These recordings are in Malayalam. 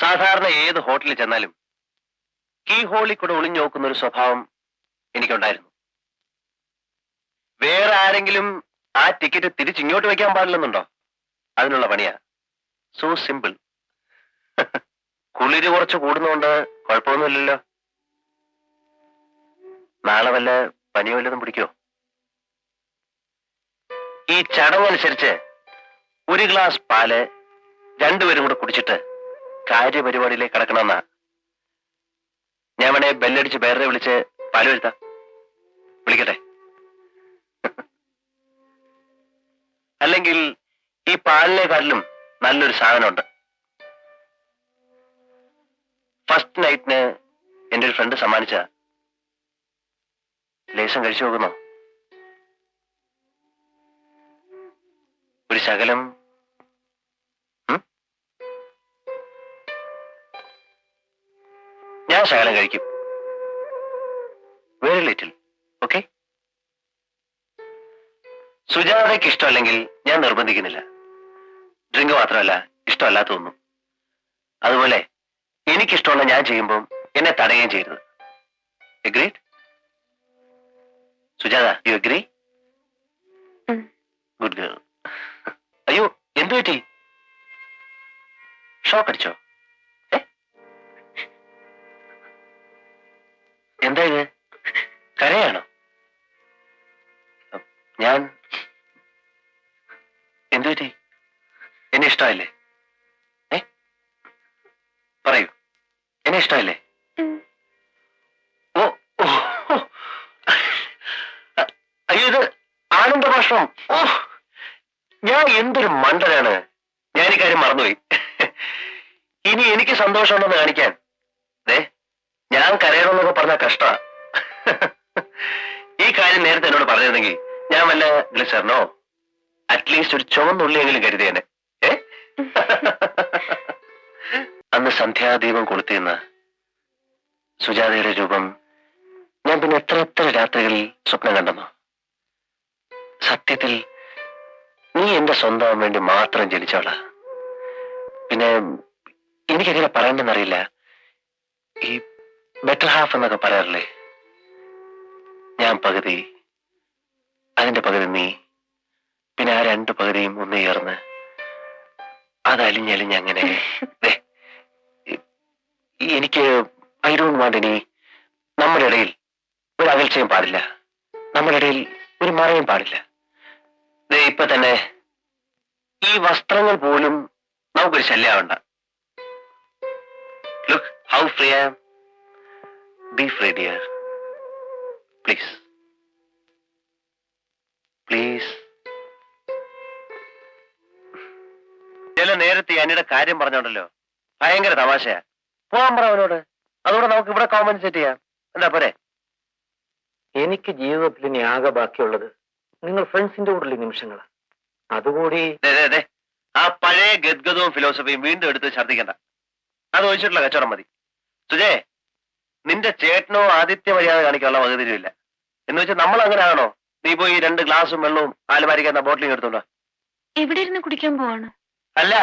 സാധാരണ ഏത് ഹോട്ടലിൽ ചെന്നാലും കീ ഹോളിൽ കൂടെ ഒളിഞ്ഞു നോക്കുന്ന ഒരു സ്വഭാവം എനിക്കുണ്ടായിരുന്നു. വേറെ ആരെങ്കിലും ആ ടിക്കറ്റ് തിരിച്ചിങ്ങോട്ട് വെക്കാൻ പാടില്ലെന്നുണ്ടോ? അതിനുള്ള പണിയാ. സോ സിമ്പിൾ കുളിര് കുറച്ച് കൂടുന്നോണ്ട് കുഴപ്പമൊന്നുമില്ലല്ലോ. നാളെ വല്ല പനി വല്ലതും പിടിക്കോ ഈ ചടങ്ങനുസരിച്ച് ഒരു ഗ്ലാസ് പാൽ രണ്ടുപേരും കൂടെ കുടിച്ചിട്ട് കാര്യപരിപാടിയിലേക്ക് കടക്കണമെന്നാ ഞാൻ വേണേ ബെല്ലടിച്ച് വേറെ വിളിച്ച് പാൽ വരുത്താം. വിളിക്കട്ടെ. അല്ലെങ്കിൽ ഈ പാലിനെക്കാട്ടിലും നല്ലൊരു സാധനമുണ്ട്. ഫസ്റ്റ് നൈറ്റിന് എന്റെ ഒരു ഫ്രണ്ട് സമ്മാനിച്ച ലേശം കഴിച്ചു നോക്കുന്നോ. ഒരു ശകലം ഞാൻ ശകലം കഴിക്കും. വെരി ലിറ്റിൽ ഓക്കെ സുജാതയ്ക്ക് ഇഷ്ടമല്ലെങ്കിൽ ഞാൻ നിർബന്ധിക്കുന്നില്ല. ഡ്രിങ്ക് മാത്രമല്ല ഇഷ്ടമല്ലാത്തൊന്നും അതുപോലെ എനിക്കിഷ്ടമുള്ള ഞാൻ ചെയ്യുമ്പോൾ എന്നെ തടയുകയും ചെയ്യരുത്. Agreed Sujatha you agree good girl അയ്യോ എന്തു പറ്റി? ഷോക്ക് അടിച്ചോ? എന്താ ഇത്? കരയാണോ? ഞാൻ എന്തുപറ്റി എന്നെ ഇഷ്ടമല്ലേ ഏ? പറയൂ. എന്നെ ഇഷ്ടമല്ലേ ഓ. അയ്യോ ഇത് ആനന്ദ ഭാഷണം? ഓ ഞാൻ എന്തൊരു മണ്ടനാണ്. ഞാൻ ഈ കാര്യം മറന്നുപോയി. ഇനി എനിക്ക് സന്തോഷമുണ്ടെന്ന് കാണിക്കാൻ. ദേ ഞാൻ കരയണമെന്നൊക്കെ പറഞ്ഞ കഷ്ട. ഈ കാര്യം നേരത്തെ എന്നോട് പറഞ്ഞിരുന്നെങ്കിൽ ഞാൻ വല്ല ഗ്ലിസറിനോ അറ്റ്ലീസ്റ്റ് ഒരു ചുവന്നുള്ളിയെങ്കിലും കരുതിയേനെ ഏ? അന്ന് സന്ധ്യാദീപം കൊളുത്തിയെന്ന് സുജാതയുടെ രൂപം ഞാൻ പിന്നെ എത്ര എത്ര രാത്രികളിൽ സ്വപ്നം കണ്ടെന്നു? സത്യത്തിൽ നീ എന്റെ സ്വന്തം വേണ്ടി മാത്രം ജനിച്ചവളാ പിന്നെ എനിക്കെങ്ങനെ പറയണ്ടെന്നറിയില്ല ഈ ബെറ്റർ ഹാഫ് എന്നൊക്കെ പറയാറില്ലേ? ഞാൻ പകുതി അതിന്റെ പകുതി നീ പിന്നെ ആ രണ്ട് പകുതിയും ഒന്ന് ചേർന്ന് അതലിഞ്ഞലിഞ്ഞ് അങ്ങനെ എനിക്ക് ഐ ഡോണ്ട് വാണ്ട് ഇനി നമ്മുടെ ഇടയിൽ ഒരു അകൽച്ചയും പാടില്ല. നമ്മുടെ ഇടയിൽ ഒരു മറയും പാടില്ല. ഇപ്പൊ തന്നെ ഈ വസ്ത്രങ്ങൾ പോലും നമുക്കൊരു ശല്യമാവണ്ട look how free am be free dear please please ചില നേരത്തെ അനിയുടെ കാര്യം പറഞ്ഞോണ്ടല്ലോ. ഭയങ്കര തമാശയാ. പോവാൻ പറ അവനോട്. അതോടെ നമുക്ക് ഇവിടെ കോമ്പൻസേറ്റ് ചെയ്യാം. എന്താ പോരെ? എനിക്ക് ജീവിതത്തിൽ ഇനി ആകെ ബാക്കിയുള്ളത് നിങ്ങൾ ഫ്രണ്ട്സിന്റെ കൂടെയുള്ള നിമിഷങ്ങളാണ് അതുകൂടി. ആ പഴയ ഗദ്ഗതവും ഫിലോസഫിയും വീണ്ടും എടുത്ത് ഛർദ്ദിക്കണ്ട. അത് ഒഴിച്ചിട്ടുള്ള കച്ചവടം മതി. സുജേ നിന്റെ ചേട്ടനോ ആദിത്യ മര്യാദ കാണിക്കാനുള്ള വകതിരിവില്ല. എന്ന് വെച്ചാൽ നമ്മൾ അങ്ങനെ ആണോ നീ പോയി രണ്ട് ഗ്ലാസും വെള്ളവും ആലുമാരിക്കുന്ന ബോട്ടിലും എടുത്തോണ്ട് എവിടെ ഇരുന്ന് കുടിക്കാൻ പോവാണ്? അല്ല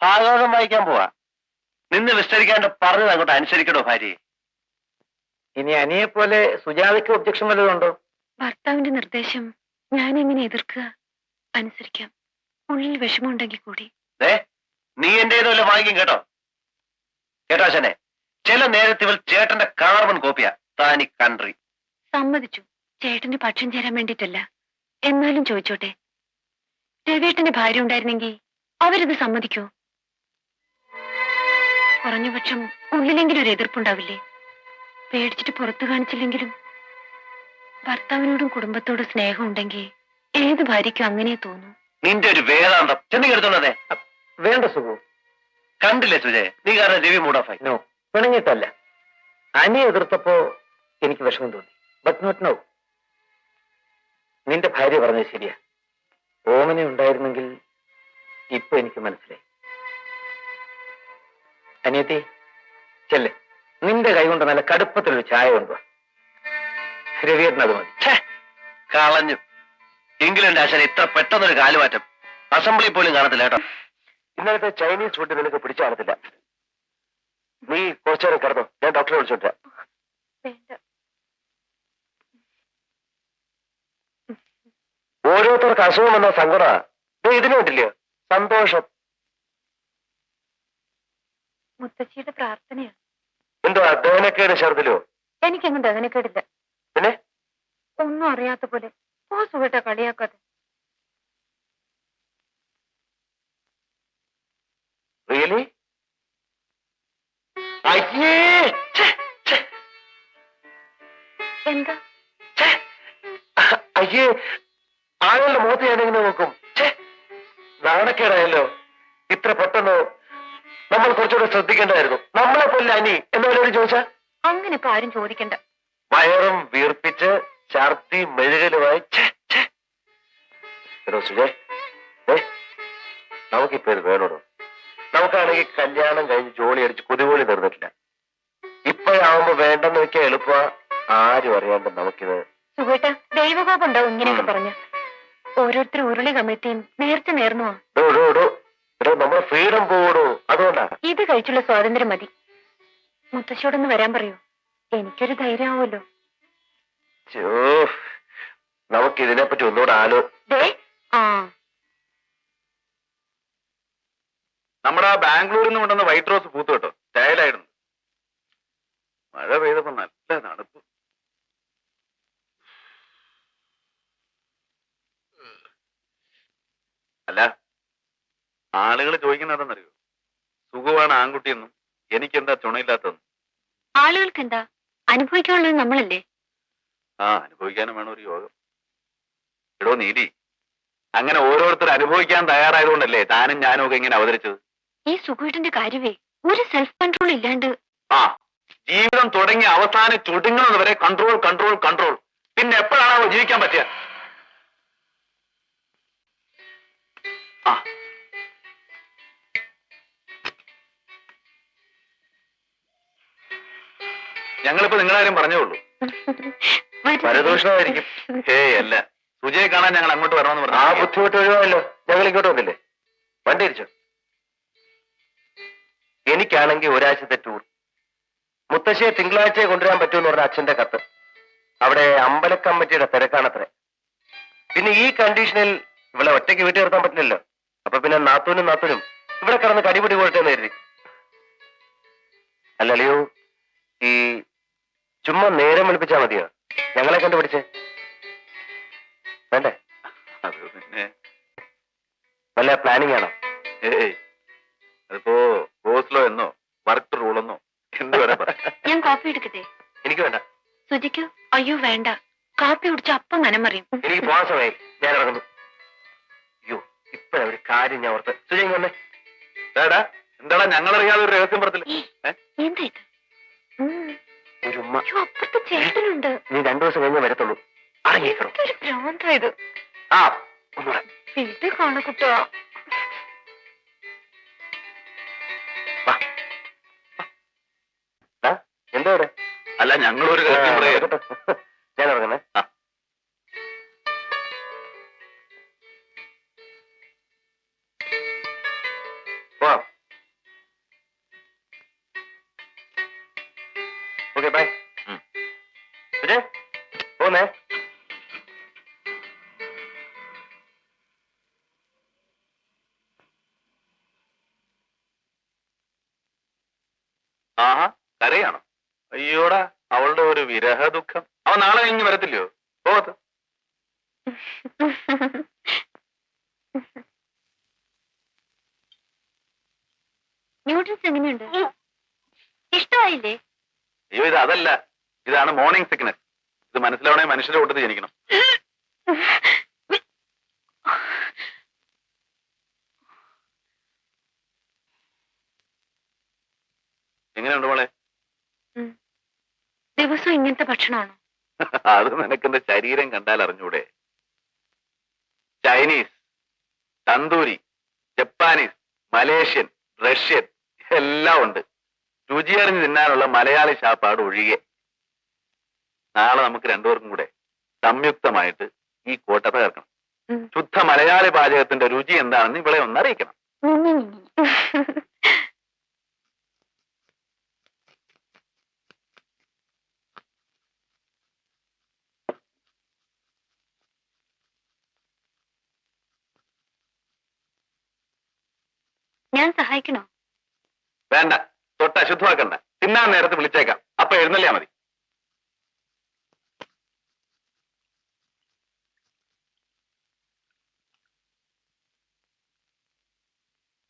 ഭാഗവതം വായിക്കാൻ പോവാ. നിന്ന് വിസ്തരിക്കാണ്ട് പറഞ്ഞത് അങ്ങോട്ട് അനുസരിക്കണോ ഭാര്യ? ഇനി അനിയെ പോലെ സുജാതയ്ക്ക് ഒബ്ജക്ഷൻ വല്ലതുണ്ടോ ഭർത്താവിന്റെ നിർദ്ദേശം ഞാൻ എങ്ങനെ എതിർക്കുക? അനുസരിക്കാം. ഉള്ളിൽ വിഷമമുണ്ടെങ്കിൽ കൂടി. നീ എന്റേതുമല്ല വാങ്ങിക്കും കേട്ടോ. കേട്ടോ അച്ഛനെ ചില നേരത്തെ ഇവൾ ചേട്ടന്റെ കാർബൺ കോപ്പിയാ താനി കൺട്രി. സമ്മതിച്ചു. ചേട്ടന് പക്ഷം ചേരാൻ വേണ്ടിട്ടല്ല എന്നാലും ചോദിച്ചോട്ടെ. രവിയേട്ടന്റെ ഭാര്യ ഉണ്ടായിരുന്നെങ്കിൽ അവരിത് സമ്മതിക്കോ? കുറഞ്ഞ പക്ഷം ഉള്ളിലെങ്കിലും ഒരു എതിർപ്പുണ്ടാവില്ലേ പേടിച്ചിട്ട് പുറത്തു കാണിച്ചില്ലെങ്കിലും ഭർത്താവിനോടും കുടുംബത്തോടും സ്നേഹം ഉണ്ടെങ്കിൽ ഏത് ഭാര്യയ്ക്കും അങ്ങനെ തോന്നും. നിന്റെ ഒരു വേദാന്തം. ചെന്ന് കേടുത്തുള്ളതേ വേണ്ട സുഖം കണ്ടില്ലേ സുജയ്? നീ കാരണം രവി മൂഡ് ഓഫ് ആയി. പിണങ്ങിയിട്ടല്ല. അനി എതിർത്തപ്പോ എനിക്ക് വിഷമം തോന്നി. ബട്ട് നോട്ട് നോ നിന്റെ ഭാര്യ പറഞ്ഞത് ശരിയാ. ഓമന ഉണ്ടായിരുന്നെങ്കിൽ ഇപ്പൊ എനിക്ക് മനസ്സിലായി. അനിയത്തി ചെല്ലെ. നിന്റെ കൈ കൊണ്ട് നല്ല കടുപ്പത്തിലൊരു ചായ കൊണ്ടുവാ. രവിയേട്ടൻ അത് മതി. കളഞ്ഞു. ഇംഗ്ലണ്ട് ആശാൻ ഇത്ര പെട്ടെന്നൊരു കാലുമാറ്റം. അസംബ്ലി പോലും കാണത്തില്ല കേട്ടോ. ഇന്നലത്തെ ചൈനീസ് ഫുഡ് നിനക്ക് പിടിച്ചു കാണത്തില്ല. കുറച്ചു നേരം കിടന്നു. ഞാൻ ഡോക്ടറെ വിളിച്ചോണ്ട് ഓരോരുത്തർക്ക് അസുഖം വന്ന സങ്കട. ഇതിനു വേണ്ടില്ലയോ സന്തോഷം. മുത്തശ്ശിയുടെ പ്രാർത്ഥനയാണ് എന്തോ ദഹനക്കേട് ഛർദിലോ എനിക്കങ്ങ് ദഹനക്കേടില്ല. പിന്നെ? ഒന്നും അറിയാത്ത പോലെ ഓ സുഖട്ട കളിയാക്കാതെ എന്താ. അയ്യേ ആളുകളുടെ മുഖത്ത് ഞാൻ എങ്ങനെ നോക്കും. നാണക്കേടായല്ലോ. ഇത്ര പെട്ടെന്ന് നമ്മൾ കുറച്ചുകൂടെ ശ്രദ്ധിക്കേണ്ടായിരുന്നു നമ്മളെ പോലെ അനി എന്നവരോട് ചോദിച്ചാ അങ്ങനെ ഇപ്പൊ ആരും ചോദിക്കണ്ട. വയറും വീർപ്പിച്ച് ഛർദി മെഴുകലുമായി നമുക്കിപ്പോ ഇത് വേണോടോ നമുക്കാണെങ്കിൽ കല്യാണം കഴിഞ്ഞ് ജോലി അടിച്ച് കുതിപോലി തീർന്നിട്ടില്ല. ഇപ്പോഴാവുമ്പോ വേണ്ടെന്ന് വെക്കാൻ എളുപ്പ ആരും അറിയാണ്ട് നമുക്കിത് സുഖേട്ട ദൈവകോപം ഉണ്ടാവും ഇങ്ങനെയൊക്കെ. പറഞ്ഞ? ഓരോരുത്തർ ഉരുളി കമ്മിറ്റിയും നേർച്ച നേർന്നുവാ. ഫ്രീഡം പോടോ അതുകൊണ്ടാ. ഇത് കഴിച്ചുള്ള സ്വാതന്ത്ര്യം മതി. മുത്തശ്ശോടൊന്ന് വരാൻ പറയൂ. എനിക്കൊരു ധൈര്യം ആവുമല്ലോ ചോ നമുക്ക് ഇതിനെപ്പറ്റി ഒന്നുകൂടെ ആലോ ദേ ആ. നമ്മുടെ ബാംഗ്ലൂരിൽ നിന്ന് കൊണ്ടുവന്ന വൈറ്റ് റോസ് പൂത്ത് കേട്ടോ. സ്റ്റൈലായിരുന്നു മഴ പെയ്തപ്പോ നല്ല തണുപ്പ്. അല്ല ആളുകൾ ചോദിക്കുന്നതെന്നറിയോ സുഖമാണ് ആൺകുട്ടിയെന്നും എനിക്കെന്താ ചുണയില്ലാത്തതെന്നും. ആളുകൾക്ക് എന്താ അനുഭവിക്കാനുള്ളത് നമ്മളല്ലേ? ആ അനുഭവിക്കാനും വേണം ഒരു യോഗം. എടോ നീതി അങ്ങനെ ഓരോരുത്തർ അനുഭവിക്കാൻ തയ്യാറായതുകൊണ്ടല്ലേ താനും ഞാനും ഒക്കെ ഇങ്ങനെ അവതരിച്ചത്? ഈ സുഖേട്ടന്റെ കാര്യമേ ഒരു സെൽഫ് കൺട്രോൾ ഇല്ലാണ്ട് ആ ജീവിതം തുടങ്ങി അവസാനം ചുടുങ്ങുന്നത് വരെ കൺട്രോൾ കൺട്രോൾ കൺട്രോൾ പിന്നെ എപ്പോഴാണോ ജീവിക്കാൻ പറ്റുക ആ. ഞങ്ങളിപ്പോ നിങ്ങളാരും പറഞ്ഞേ ഉള്ളൂ. പരദൂഷണമായിരിക്കും ഏയ് അല്ല. സുജയെ കാണാൻ ഞങ്ങൾ അങ്ങോട്ട് വരണമെന്ന് പറഞ്ഞു ആ ബുദ്ധിമുട്ട് ഒഴിവായല്ലോ. ഞങ്ങൾ ഇങ്ങോട്ട് വന്നില്ലേ? വണ്ടി തിരിച്ചോ എനിക്കാണെങ്കിൽ ഒരാഴ്ചത്തെ ടൂർ മുത്തശ്ശിയെ തിങ്കളാഴ്ചയെ കൊണ്ടുവരാൻ പറ്റുമെന്ന് പറഞ്ഞ അച്ഛന്റെ കത്ത്. അവിടെ അമ്പലക്കമ്മറ്റിയുടെ തിരക്കാണത്രേ. പിന്നെ ഈ കണ്ടീഷനിൽ ഇവിടെ ഒറ്റയ്ക്ക് വീട്ടിൽ നിർത്താൻ പറ്റില്ലല്ലോ. അപ്പൊ പിന്നെ നാത്തൂനും നാത്തൂനും ഇവിടെ കിടന്ന് കടിപിടി പോയിട്ടേ നേരി കരുതി അല്ലല്ലയോ ഈ ചുമ്മാ നേരം വിളിപ്പിച്ചാ മതിയോ? ഞങ്ങളെ കണ്ടുപിടിച്ചേ. വേണ്ടേ? അത് പിന്നെ നല്ല പ്ലാനിങ് ആണോ? ഏയ് അതിപ്പോ ബോസിലോ എന്നോ വർക്ക് റൂൾ എന്നോ? ഞാൻ കോപ്പി എടുക്കട്ടെ? എനിക്ക് വേണ്ട. സുജിക്കോ അയ്യോ വേണ്ട. കാപ്പി കുടിച്ച അപ്പം മനം മറിയും. എനിക്ക് പോകാൻ സമയമായി ഞാൻ ഇറങ്ങുന്നു അയ്യോ ഇപ്പഴ ഒരു കാര്യം ഞാൻ ഓർത്ത് സുജയ് വന്നേ. വേടാ എന്താടാ ഞങ്ങളറിയാതെ ഒരു രഹസ്യം പറത്തില്ല? എന്താ ഇത്. ഒരു ഉമ്മ. അയ്യോ ചേട്ടനുണ്ട്. നീ രണ്ടു ദിവസം കഴിഞ്ഞേ വരത്തുള്ളൂ. എന്തൊരു ഭ്രാന്തായത് ആ ഒന്നുകൂടെ വീട്ടിൽ കാണ ഞങ്ങളൊരു ആ, പറയാ. ഞാൻ. പോവാം ഓക്കെ ബൈ. സുജയ് പോന്നേ. ആഹാ കരയാണോ? വിരഹ ദുഃഖം അവൻ നാളെ കഴിഞ്ഞ് വരത്തില്ലയോ? പോകത്ത് എങ്ങനെയുണ്ട്? ഇഷ്ടമായില്ലേ? അയ്യോ ഇത് അതല്ല. ഇതാണ് മോർണിംഗ് സിക്നസ് ഇത് മനസ്സിലാവണേ മനുഷ്യരുടെ കൂട്ടത്തിൽ ജനിക്കണം. എങ്ങനെയുണ്ട് മോളെ? ദിവസം ഇങ്ങനത്തെ ഭക്ഷണമാണോ? അത് നിനക്കെന്റെ ശരീരം കണ്ടാൽ അറിഞ്ഞൂടെ. Chinese tandoori Japanese Malaysian Russian എല്ലാം ഉണ്ട്. രുചിയറിഞ്ഞ് തിന്നാനുള്ള മലയാളി ശാപ്പാട് ഒഴികെ. നാളെ നമുക്ക് രണ്ടുപേർക്കും കൂടെ സംയുക്തമായിട്ട് ഈ കോട്ടത്തെ തകർക്കണം. ശുദ്ധ മലയാളി പാചകത്തിന്റെ രുചി എന്താണെന്ന് ഇവിടെ ഒന്ന് അറിയിക്കണം ഞാൻ സഹായിക്കണോ? വേണ്ട. തൊട്ട് അശുദ്ധമാക്കണ്ട. തിന്നാൻ നേരത്ത് വിളിച്ചേക്കാം. അപ്പൊ എഴുന്നള്ളിയാ മതി.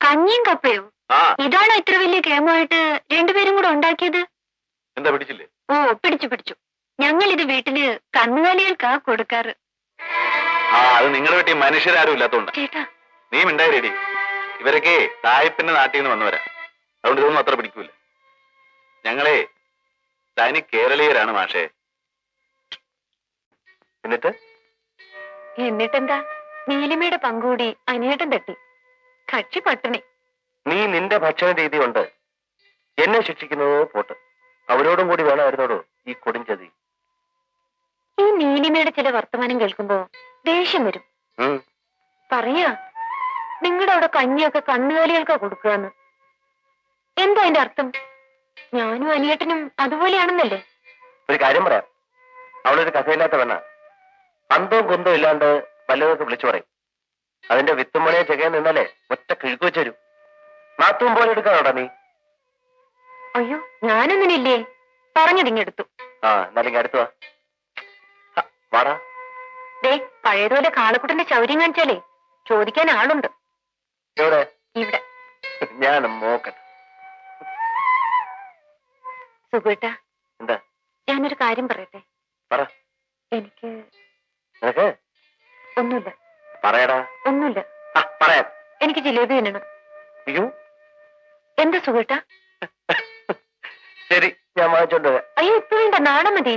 കഞ്ഞിയും കപ്പയോ? ഇതാണോ ഇത്ര വലിയ കേമമായിട്ട് രണ്ടുപേരും കൂടെ ഉണ്ടാക്കിയത്? എന്താ പിടിച്ചില്ലേ? ഓ പിടിച്ചു പിടിച്ചു. ഞങ്ങൾ ഇത് വീട്ടിൽ കന്നുകാലികൾക്കാ കൊടുക്കാറ്. ആ അത് നിങ്ങളുടെ വീട്ടിൽ മനുഷ്യരാരും ഇല്ലാത്തോണ്ട്. ചേട്ടാ. നീ മിണ്ടായിരേടി ഇവരൊക്കെ തായപ്പിന്റെ നാട്ടിൽ നിന്ന് വന്നവരാ. അതുകൊണ്ട് ഇതൊന്നും അത്ര പിടിക്കൂല. ഞങ്ങളെ തനി കേരളീയരാണ് മാഷേ. എന്നിട്ട്? എന്നിട്ടെന്താ? നീലിമയുടെ പങ്കുകൂടി അനിയേട്ടൻ തട്ടി. കക്ഷി പട്ടിണി. നീ നിന്റെ ഭക്ഷണ രീതി കൊണ്ട് എന്നെ ശിക്ഷിക്കുന്നതോ പോട്ട്. അവരോടും കൂടി വേണമായിരുന്നോടോ ഈ കൊടുംചതി? ഈ നീലിമയുടെ ചില വർത്തമാനം കേൾക്കുമ്പോ ദേഷ്യം വരും. പറയാ നിങ്ങളുടെ അവിടെ കഞ്ഞിയൊക്കെ കന്നുകാലികൾക്ക് കൊടുക്കുകയെന്ന് എന്താ അതിന്റെ അർത്ഥം? ഞാനും അനിയേട്ടനും അതുപോലെയാണെന്നല്ലേ? ഒരു കാര്യം പറയാം. അവളൊരു കഥയില്ലാത്ത വേണ അന്തവും കുന്തവും ഇല്ലാണ്ട് വല്ലതൊക്കെ വിളിച്ചു പറയും. അതിന്റെ വിത്തുമണിയെ ചെകയാൻ നിന്നാലേ ഒറ്റ കിഴുക്ക് വെച്ചു വരും നാത്തും പോലെ എടുക്കാനോടാ നീ? അയ്യോ ഞാനൊന്നിനില്ലേ പറഞ്ഞതിങ്ങെടുത്തു ആ എന്നാലും അടുത്തു വാടാ. ദേ പഴയതുപോലെ കാളക്കുട്ടന്റെ ശൗര്യം കാണിച്ചാലേ ചോദിക്കാൻ ആളുണ്ട്. എവിടെ? ഇവിടെ. ഞാൻ നോക്കട്ടെ സുഖേട്ട എന്താ? ഞാനൊരു കാര്യം പറയട്ടെ? പറ. എനിക്ക് നിനക്ക്? ഒന്നുമില്ല. പറയടാ. ഒന്നുമില്ല. പറയാം. എനിക്ക് ജിലേബി തിന്നണം അയ്യോ. എന്താ സുഖേട്ട ശരി ഞാൻ വാങ്ങിച്ചോണ്ട് വരാം. അയ്യോ ഇപ്പൊ വേണ്ട. നാളെ മതി.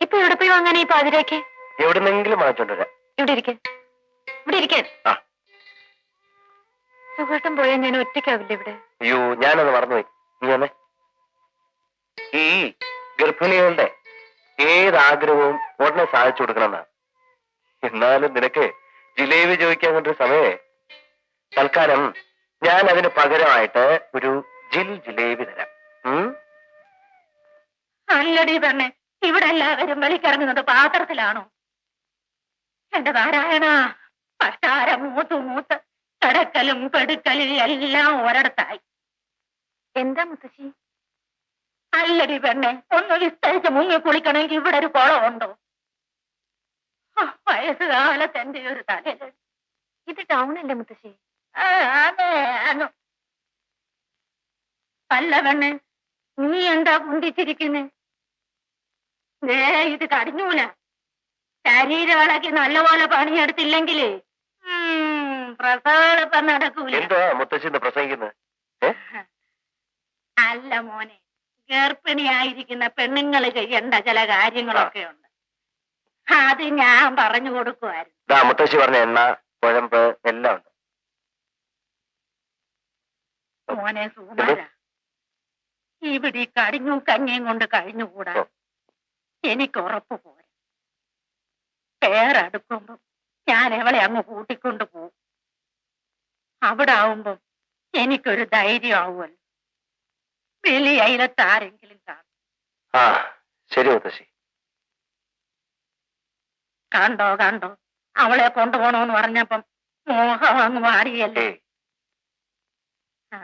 ഇപ്പൊ ഇവിടെ പോയി വാങ്ങാനേ ഈ പാതിരാക്ക്? എവിടുന്നെങ്കിലും വാങ്ങിച്ചോണ്ട് വരാം. ഇവിടെ ഇരിക്കാൻ ഇവിടെ ഇരിക്കാൻ ആ. സുഖേട്ടൻ പോയാൽ ഞാൻ ഒറ്റയ്ക്കാവില്ല ഇവിടെ? അയ്യോ ഞാനത് മറന്നുപോയി. ഈ ഗർഭിണികളുടെ ഏതാഗ്രഹവും ഉടനെ സാധിച്ചു കൊടുക്കണം എന്നാലും നിനക്ക് ജിലേബി ചോദിക്കാൻ കൊണ്ടൊരു സമയേ. തൽക്കാലം ഞാൻ അതിന് പകരമായിട്ട് ഒരു ജിൽ ജിലേബി തരാം? അല്ലടി പറഞ്ഞേ ഇവിടെ എല്ലാവരും വലിക്കറങ്ങുന്നത് പാത്രത്തിലാണോ? എന്റെ നാരായണ കിടക്കലും പെടുക്കലും എല്ലാം ഒരിടത്തായി. എന്താ മുത്തശ്ശി? അല്ലടി പെണ്ണെ ഒന്ന് വിസ്തരിച്ച് മുങ്ങി കുളിക്കണമെങ്കിൽ ഇവിടെ ഒരു കുളമുണ്ടോ? ഉണ്ടോ വയസ്സുകാലത്ത് എന്റെ ഒരു തലയിൽ. ഇത് ടൗണല്ലേ മുത്തശ്ശി? അല്ല പെണ്ണെ നീ എന്താ കുന്തിച്ചിരിക്കുന്നെ? ഇത് കടിഞ്ഞൂല. ശരീരവിളക്ക് നല്ലപോലെ പണിയെടുത്തില്ലെങ്കിലേ നടക്കൂല. എന്താ മുത്തശ്ശിന്ന് പ്രസംഗിക്കുന്നത് ഏ? അല്ല മോനെ ഗർഭിണിയായിരിക്കുന്ന പെണ്ണുങ്ങൾ ചെയ്യേണ്ട ചില കാര്യങ്ങളൊക്കെ ഉണ്ട്. അത് ഞാൻ പറഞ്ഞു കൊടുക്കുമായിരുന്നു ദാ മുത്തശ്ശി പറഞ്ഞ എണ്ണ കുഴമ്പ് എല്ലാം ഉണ്ട്. മോനെ സുകുമാര ഇവിടെ കടിഞ്ഞും കഞ്ഞിയും കൊണ്ട് കഴിഞ്ഞുകൂടാ. എനിക്ക് ഉറപ്പ് പോരെ. പേരടുക്കുമ്പോ ഞാൻ എവളെ അങ്ങ് കൂട്ടിക്കൊണ്ടു അവിടെ ആവുമ്പം എനിക്കൊരു ധൈര്യം ആവുമല്ലോ വലിയ അയിലത്ത് ആരെങ്കിലും കാണും. ആ ശരി മുത്തശ്ശി. കണ്ടോ കണ്ടോ? അവളെ കൊണ്ടുപോണോന്ന് പറഞ്ഞപ്പം മോഹം അങ്ങ് മാറിയല്ലേ? ആ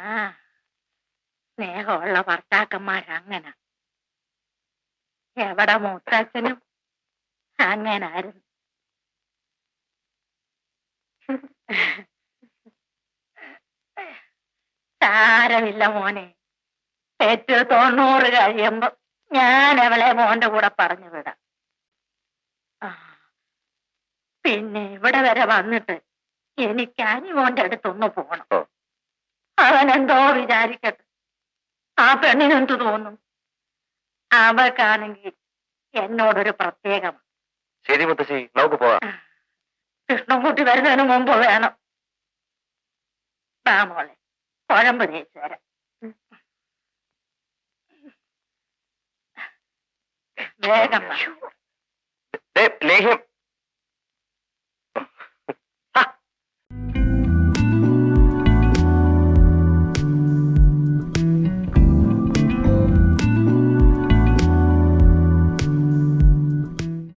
സ്നേഹമുള്ള ഭർത്താക്കന്മാരങ്ങനെ എവിടെ മൂത്തച്ഛനും അങ്ങനായിരുന്നു. സാരമില്ല മോനെ. ഏറ്റവും തൊണ്ണൂറ് കഴിയുമ്പോ ഞാൻ അവളെ മോന്റെ കൂടെ പറഞ്ഞു വിടാം. പിന്നെ ഇവിടെ വരെ വന്നിട്ട് എനിക്ക് അനിമോന്റെ അടുത്തൊന്ന് പോണം. പോകണം അവൻ എന്തോ വിചാരിക്കട്ടെ. ആ പെണ്ണിനെന്തു തോന്നും? അവക്കാണെങ്കിൽ എന്നോടൊരു പ്രത്യേകം. ശരി മുത്തശ്ശി നമുക്ക് പോവാം കൃഷ്ണൻകുട്ടി വരുന്നതിന് മുമ്പ് വേണം. മോളെ. കുഴമ്പ് തേച്ച് തരാം വേഗം വാ. ദേ, ലേഹ്യം